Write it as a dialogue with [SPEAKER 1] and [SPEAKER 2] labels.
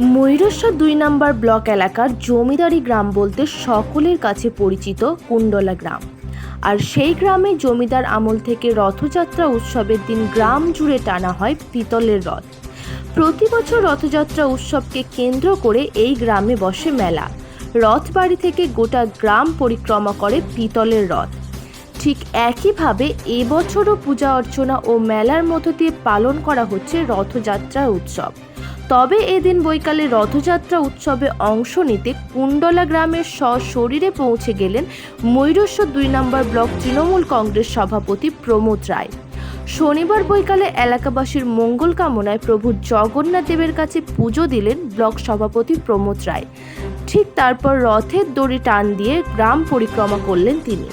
[SPEAKER 1] ময়ূরেশ্বর দুই নম্বর ব্লক এলাকার জমিদারি গ্রাম বলতে সকলের কাছে পরিচিত কুণ্ডলা গ্রাম। আর সেই গ্রামে জমিদার আমল থেকে রথযাত্রা উৎসবের দিন গ্রাম জুড়ে টানা হয় পিতলের রথ। প্রতি বছর রথযাত্রা উৎসবকে কেন্দ্র করে এই গ্রামে বসে মেলা। রথবাড়ি থেকে গোটা গ্রাম পরিক্রমা করে পিতলের রথ। ঠিক একইভাবে এবছরও পূজা অর্চনা ও মেলার মধ্য দিয়ে পালন করা হচ্ছে রথযাত্রার উৎসব। তবে এদিন বৈকালে রথযাত্রা উৎসবে অংশ নিতে কুণ্ডলা গ্রামের সশরীরে পৌঁছে গেলেন ময়ূরেশ্বর দুই নম্বর ব্লক তৃণমূল কংগ্রেস সভাপতি প্রমোদ রায়। শনিবার বৈকালে এলাকাবাসীর মঙ্গল কামনায় প্রভু জগন্নাথ দেবের কাছে পুজো দিলেন ব্লক সভাপতি প্রমোদ রায়। ঠিক তারপর রথের দড়ি টান দিয়ে গ্রাম পরিক্রমা করলেন তিনি।